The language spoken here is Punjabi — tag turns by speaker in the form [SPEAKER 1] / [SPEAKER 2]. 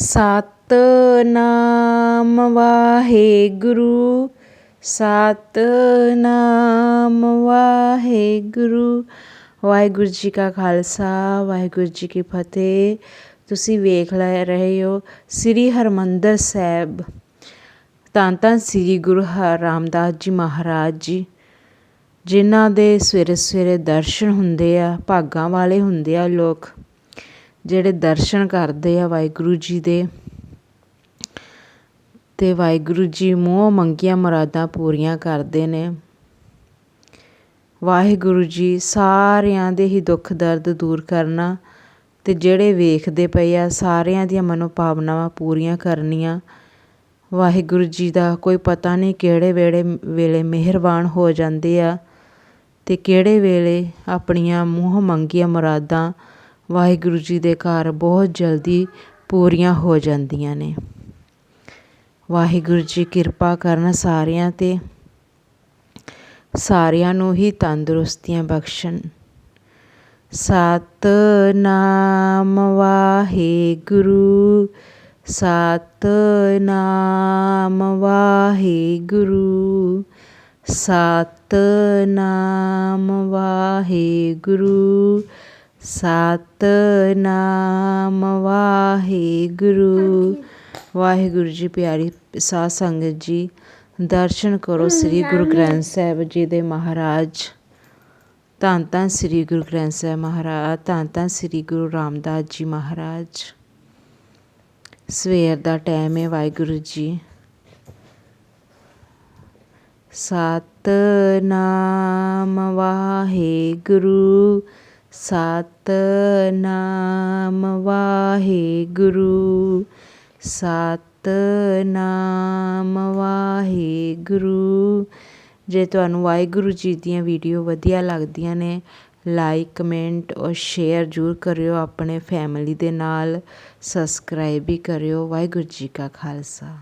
[SPEAKER 1] ਸਤਿਨਾਮ ਵਾਹਿਗੁਰੂ ਸਤਿਨਾਮ ਵਾਹਿਗੁਰੂ। ਵਾਹਿਗੁਰੂ ਜੀ ਕਾ ਖਾਲਸਾ, ਵਾਹਿਗੁਰੂ ਜੀ ਕੀ ਫਤਿਹ। ਤੁਸੀਂ ਵੇਖ ਲੈ ਰਹੇ ਹੋ ਸ੍ਰੀ ਹਰਮੰਦਰ ਸਾਹਿਬ। ਤਾਂ ਤਾਂ ਸ੍ਰੀ ਗੁਰੂ ਰਾਮਦਾਸ ਜੀ ਮਹਾਰਾਜ ਜੀ, ਜਿਨ੍ਹਾਂ ਦੇ ਸਵੇਰੇ ਸਵੇਰੇ ਦਰਸ਼ਨ ਹੁੰਦੇ ਆ, ਭਾਗਾਂ ਵਾਲੇ ਹੁੰਦੇ ਆ ਲੋਕ। ਜਿਹੜੇ ਦਰਸ਼ਨ ਕਰਦੇ ਆ ਵਾਹਿਗੁਰੂ ਜੀ ਦੇ, ਤੇ ਵਾਹਿਗੁਰੂ ਜੀ ਮੂੰਹ ਮੰਗੀਆਂ ਮੁਰਾਦਾਂ ਪੂਰੀਆਂ ਕਰਦੇ ਨੇ। ਵਾਹਿਗੁਰੂ ਜੀ ਸਾਰਿਆਂ ਦੇ ਹੀ ਦੁੱਖ ਦਰਦ ਦੂਰ ਕਰਨਾ ਤੇ ਜਿਹੜੇ ਵੇਖਦੇ ਪਏ ਆ ਸਾਰਿਆਂ ਦੀਆਂ ਮਨੋਭਾਵਨਾਵਾਂ ਪੂਰੀਆਂ ਕਰਨੀਆਂ। ਵਾਹਿਗੁਰੂ ਜੀ ਦਾ ਕੋਈ ਪਤਾ ਨਹੀਂ ਕਿਹੜੇ ਵੇਲੇ ਵੇਲੇ ਮਿਹਰਬਾਨ ਹੋ ਜਾਂਦੇ ਆ ਤੇ ਕਿਹੜੇ ਵੇਲੇ ਆਪਣੀਆਂ ਮੂੰਹ ਮੰਗੀਆਂ ਮੁਰਾਦਾਂ ਵਾਹਿਗੁਰੂ ਜੀ ਦੇ ਘਰ ਬਹੁਤ ਜਲਦੀ ਪੂਰੀਆਂ ਹੋ ਜਾਂਦੀਆਂ ਨੇ। ਵਾਹਿਗੁਰੂ ਜੀ ਕਿਰਪਾ ਕਰਨ ਸਾਰਿਆਂ ਤੇ। ਸਾਰਿਆਂ ਨੂੰ ਹੀ ਤੰਦਰੁਸਤੀਆਂ ਬਖਸ਼ਣ। ਸਤ ਸਤਨਾਮ ਵਾਹਿਗੁਰੂ ਸਤਨਾਮ ਵਾਹਿਗੁਰੂ ਸਤਨਾਮ ਵਾਹਿਗੁਰੂ। ਸਤਨਾਮ ਵਾਹਿਗੁਰੂ। ਵਾਹਿਗੁਰੂ ਜੀ ਪਿਆਰੀ ਸਾਧ ਸੰਗਤ ਜੀ, ਦਰਸ਼ਨ ਕਰੋ ਸ੍ਰੀ ਗੁਰੂ ਗ੍ਰੰਥ ਸਾਹਿਬ ਜੀ ਦੇ ਮਹਾਰਾਜ। ਧੰਨ ਧੰਨ ਸ੍ਰੀ ਗੁਰੂ ਗ੍ਰੰਥ ਸਾਹਿਬ ਮਹਾਰਾਜ, ਧੰਨ ਧੰਨ ਸ੍ਰੀ ਗੁਰੂ ਰਾਮਦਾਸ ਜੀ ਮਹਾਰਾਜ। ਸਵੇਰ ਦਾ ਟਾਈਮ ਹੈ ਵਾਹਿਗੁਰੂ ਜੀ। ਸਤਨਾਮ ਵਾਹਿਗੁਰੂ। ਸਤਨਾਮ ਵਾਹਿਗੁਰੂ ਸਤਨਾਮ ਵਾਹਿਗੁਰੂ ਜੇ ਤੁਹਾਨੂੰ ਵਾਹਿਗੁਰੂ ਜੀ ਦੀਆਂ ਵੀਡੀਓ ਵਧੀਆ ਲੱਗਦੀਆਂ ਨੇ ਲਾਈਕ ਕਮੈਂਟ ਔਰ ਸ਼ੇਅਰ ਜ਼ਰੂਰ ਕਰਿਓ ਆਪਣੇ ਫੈਮਿਲੀ ਦੇ ਨਾਲ। ਸਬਸਕ੍ਰਾਈਬ ਵੀ ਕਰਿਓ। ਵਾਹਿਗੁਰੂ ਜੀ ਕਾ ਖਾਲਸਾ।